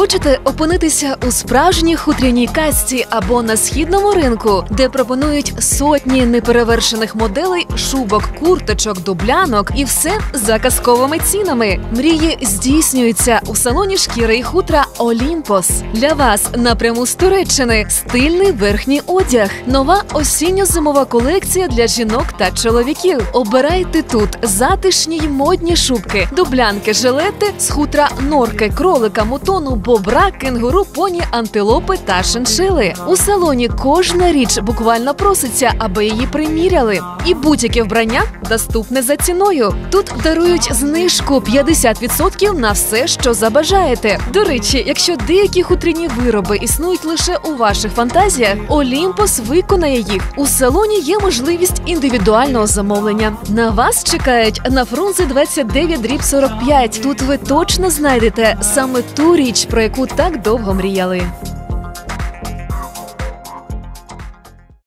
Хочете опинитися у справжній хутряній касті або на східному ринку, де пропонують сотні неперевершених моделей шубок, курточок, дублянок і все за казковими цінами. Мрії здійснюються у салоні шкіри і хутра Олімпос. Для вас напряму з Туреччини стильний верхній одяг, нова осінньо-зимова колекція для жінок та чоловіків. Обирайте тут затишні й модні шубки, дублянки, жилети з хутра норки, кролика, мутону, бобра, кенгуру, поні, антилопи та шиншили. У салоні кожна річ буквально проситься, аби її приміряли. І будь-яке вбрання доступне за ціною. Тут дарують знижку 50% на все, що забажаєте. До речі, якщо деякі хутряні вироби існують лише у ваших фантазіях, Олімпос виконає їх. У салоні є можливість індивідуального замовлення. На вас чекають на Фрунзе 29 дріб 45. Тут ви точно знайдете саме ту річ, про яку так довго мріяли.